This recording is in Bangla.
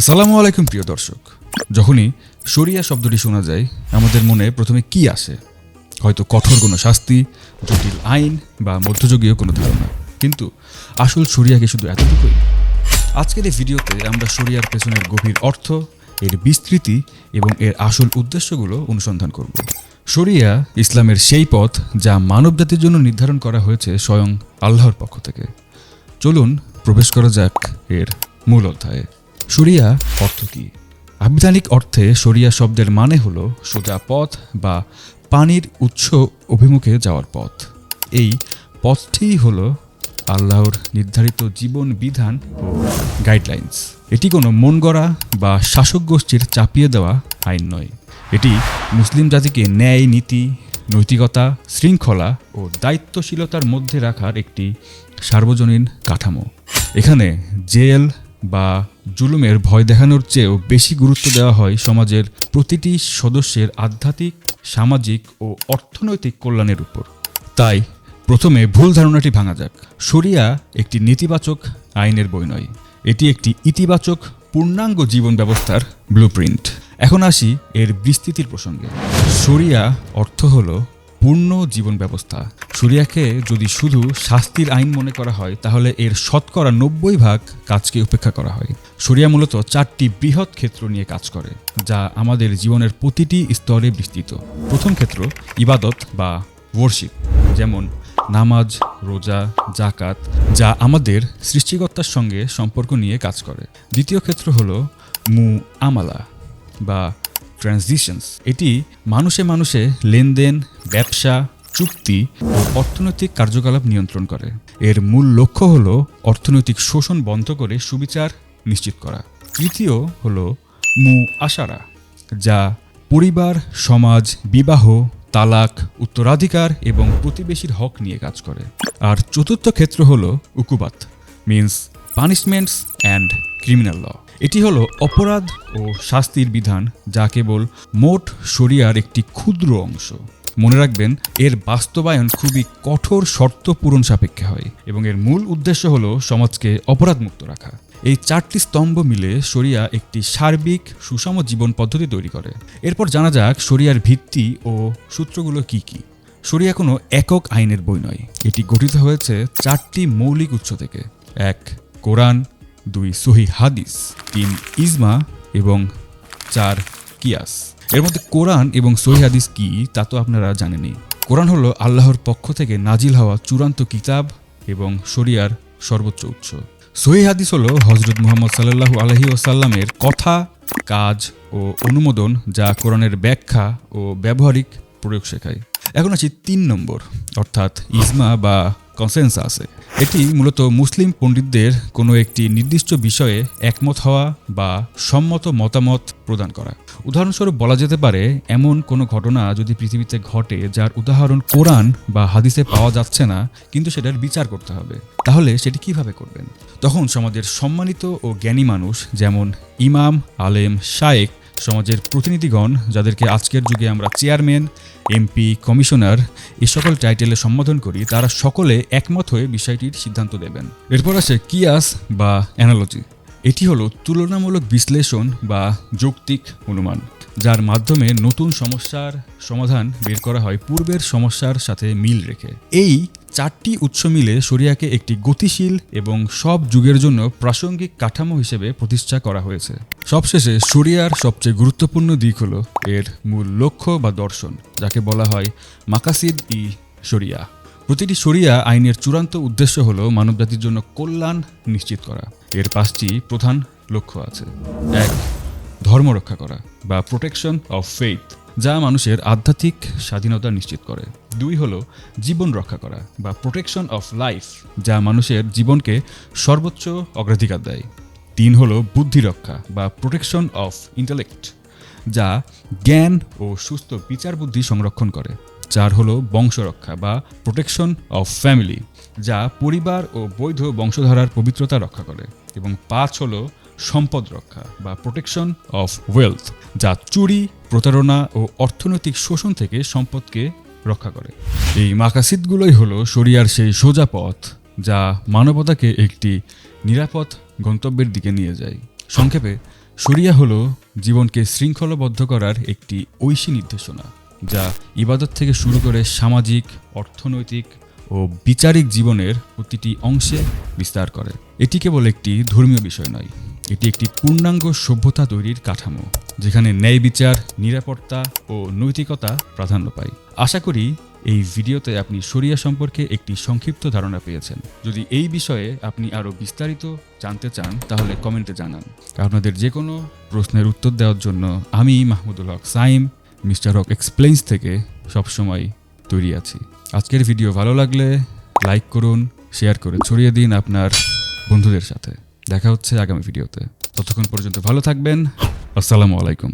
আসসালামু আলাইকুম, প্রিয় দর্শক। যখনই শরিয়া শব্দটি শোনা যায়, আমাদের মনে প্রথমে কি আসে? হয়তো কঠোর কোনো শাস্তি, জটিল আইন বা মধ্যযুগীয় কোনো ধারণা কিন্তু আসল শরিয়া কি শুধু এতটুকুই? আজকের এই ভিডিওতে আমরা শরিয়ার পেছনের গভীর অর্থ, এর বিস্তৃতি এবং এর আসল উদ্দেশ্যগুলো অনুসন্ধান করব। শরিয়া ইসলামের সেই পথ যা মানবজাতির জন্য নির্ধারণ করা হয়েছে স্বয়ং আল্লাহর পক্ষ থেকে। চলুন প্রবেশ করা যাক এর মূল অধ্যায়ে। শরিয়া অর্থ কী? আবিধানিক অর্থে শরিয়া শব্দের মানে হল সোজা পথ বা পানির উৎস অভিমুখে যাওয়ার পথ। এই পথটিই হল আল্লাহর নির্ধারিত জীবন বিধান ও গাইডলাইন্স এটি কোনো মন গড়া বা শাসক গোষ্ঠীর চাপিয়ে দেওয়া আইন নয়। এটি মুসলিম জাতিকে ন্যায়, নীতি, নৈতিকতা, শৃঙ্খলা ও দায়িত্বশীলতার মধ্যে রাখার একটি সার্বজনীন কাঠামো। এখানে জেল বা জুলুমের ভয় দেখানোর চেয়েও বেশি গুরুত্ব দেওয়া হয় সমাজের প্রতিটি সদস্যের আধ্যাত্মিক, সামাজিক ও অর্থনৈতিক কল্যাণের উপর। তাই প্রথমে ভুল ধারণাটি ভাঙা যাক। শরিয়া একটি নেতিবাচক আইনের বই নয়। এটি একটি ইতিবাচক, পূর্ণাঙ্গ জীবন ব্যবস্থার ব্লুপ্রিন্ট এখন আসি এর বিস্তৃতির প্রসঙ্গে। শরিয়া অর্থ হলো পূর্ণ জীবন ব্যবস্থা। শরিয়াকে যদি শুধু শাস্তির আইন মনে করা হয়, তাহলে এর শতকরা নব্বই ভাগ কাজকে উপেক্ষা করা হয়। শরিয়া মূলত চারটি বৃহৎ ক্ষেত্র নিয়ে কাজ করে, যা আমাদের জীবনের প্রতিটি স্তরে বিস্তৃত। প্রথম ক্ষেত্র, ইবাদত বা ওয়ার্শিপ যেমন নামাজ, রোজা জাকাত যা আমাদের সৃষ্টিকর্তার সঙ্গে সম্পর্ক নিয়ে কাজ করে। দ্বিতীয় ক্ষেত্র হলো মু আমালা বা ট্রানজিশনস এটি মানুষে মানুষে লেনদেন, ব্যবসা, চুক্তি ও অর্থনৈতিক কার্যকলাপ নিয়ন্ত্রণ করে। এর মূল লক্ষ্য হল অর্থনৈতিক শোষণ বন্ধ করে সুবিচার নিশ্চিত করা। তৃতীয় হল মু আশারা, যা পরিবার, সমাজ, বিবাহ, তালাক, উত্তরাধিকার এবং প্রতিবেশীর হক নিয়ে কাজ করে। আর চতুর্থ ক্ষেত্র হল উকুবাত means punishments and criminal law এটি হলো অপরাধ ও শাস্তির বিধান, যা কেবল মোট শরিয়ার একটি ক্ষুদ্র অংশ। মনে রাখবেন, এর বাস্তবায়ন খুবই কঠোর শর্ত পূরণ সাপেক্ষে হয় এবং এর মূল উদ্দেশ্য হল সমাজকে অপরাধমুক্ত রাখা। এই চারটি স্তম্ভ মিলে শরিয়া একটি সার্বিক সুষম জীবন পদ্ধতি তৈরি করে। এরপর জানা যাক শরিয়ার ভিত্তি ও সূত্রগুলো কি কি। শরিয়া কোনো একক আইনের বই নয়। এটি গঠিত হয়েছে চারটি মৌলিক উৎস থেকে। এক, কোরআন দুই সহি হাদিস, তিন ইজমা এবং চার কিয়াস। এর মধ্যে কোরআন এবং সহি হাদিস কি, তা তো আপনারা জানেনই। কোরআন হলো আল্লাহর পক্ষ থেকে নাজিল হওয়া চূড়ান্ত কিতাব এবং শরিয়ার সর্বোচ্চ উৎস। সহি হাদিস হলো হজরত মুহাম্মদ সাল্লাহু আলহি ওসাল্লামের কথা, কাজ ও অনুমোদন যা কোরআনের ব্যাখ্যা ও ব্যবহারিক প্রয়োগ শেখায়। এখন আছি তিন নম্বর, অর্থাৎ ইজমা বা কনসেন্সাসে এটি মূলত মুসলিম পণ্ডিতদের কোনো একটি নির্দিষ্ট বিষয়ে একমত হওয়া বা সম্মত মতামত প্রদান করা। উদাহরণস্বরূপ বলা যেতে পারে, এমন কোনো ঘটনা যদি পৃথিবীতে ঘটে যার উদাহরণ কোরআন বা হাদিসে পাওয়া যাচ্ছে না, কিন্তু সেটার বিচার করতে হবে, তাহলে সেটি কীভাবে করবেন? তখন সমাজের সম্মানিত ও জ্ঞানী মানুষ যেমন ইমাম, আলেম শায়েক সমাজের প্রতিনিধিগণ, যাদেরকে আজকের যুগে আমরা চেয়ারম্যান, এমপি, কমিশনার এ সকল টাইটেলে সম্বোধন করি, তারা সকলে একমত হয়ে বিষয়টির সিদ্ধান্ত দেবেন। এরপর আসে কিয়াস বা অ্যানালজি। এটি হলো তুলনামূলক বিশ্লেষণ বা যৌক্তিক অনুমান, যার মাধ্যমে নতুন সমস্যার সমাধান বের করা হয় পূর্বের সমস্যার সাথে মিল রেখে। এই চারটি উৎস মিলে শরিয়াকে একটি গতিশীল এবং সব যুগের জন্য প্রাসঙ্গিক কাঠামো হিসেবে প্রতিষ্ঠা করা হয়েছে। সবশেষে শরিয়ার সবচেয়ে গুরুত্বপূর্ণ দিক হলো এর মূল লক্ষ্য বা দর্শন, যাকে বলা হয় মাকাসিদ ই শরিয়া। প্রতিটি শরিয়া আইনের চূড়ান্ত উদ্দেশ্য হল মানবজাতির জন্য কল্যাণ নিশ্চিত করা। এর পাঁচটি প্রধান লক্ষ্য আছে। এক, ধর্ম রক্ষা করা বা প্রোটেকশন অফ ফেইথ যা মানুষের আধ্যাত্মিক স্বাধীনতা নিশ্চিত করে। দুই হলো জীবন রক্ষা করা বা প্রোটেকশন অফ লাইফ যা মানুষের জীবনকে সর্বোচ্চ অগ্রাধিকার দেয়। তিন হলো বুদ্ধি রক্ষা বা প্রোটেকশন অফ ইন্টালেক্ট যা জ্ঞান ও সুস্থ বিচার বুদ্ধি সংরক্ষণ করে। চার হলো বংশ রক্ষা বা প্রোটেকশন অফ ফ্যামিলি যা পরিবার ও বৈধ বংশধারার পবিত্রতা রক্ষা করে। এবং পাঁচ হলো সম্পদ রক্ষা বা প্রোটেকশন অফ ওয়েলথ যা চুরি প্রতারণা ও অর্থনৈতিক শোষণ থেকে সম্পদকে রক্ষা করে। এই মাকাসিদগুলোই হলো শরিয়ার সেই সোজা পথ যা মানবতাকে একটি নিরাপদ গন্তব্যের দিকে নিয়ে যায়। সংক্ষেপে, শরিয়া হলো জীবনকে শৃঙ্খলাবদ্ধ করার একটি ঐশী নির্দেশনা যা ইবাদত থেকে শুরু করে সামাজিক, অর্থনৈতিক ও বিচারিক জীবনের প্রতিটি অংশে বিস্তার করে। এটি কেবল একটি ধর্মীয় বিষয় নয়। এটি একটি পূর্ণাঙ্গ সভ্যতা তৈরির কাঠামো, যেখানে ন্যায় বিচার, নিরাপত্তা ও নৈতিকতা প্রাধান্য পায়। আশা করি এই ভিডিওতে আপনি শরিয়া সম্পর্কে একটি সংক্ষিপ্ত ধারণা পেয়েছেন। যদি এই বিষয়ে আপনি আরও বিস্তারিত জানতে চান, তাহলে কমেন্টে জানান। আপনাদের যে কোনো প্রশ্নের উত্তর দেওয়ার জন্য আমি মাহমুদুল হক সাইম, মিস্টার হক এক্সপ্লেন্স থেকে সবসময় তৈরি আছি। আজকের ভিডিও ভালো লাগলে লাইক করুন, শেয়ার করে ছড়িয়ে দিন আপনার বন্ধুদের সাথে। দেখা হচ্ছে আগামী ভিডিওতে। ততক্ষণ পর্যন্ত ভালো থাকবেন। আসসালামু আলাইকুম।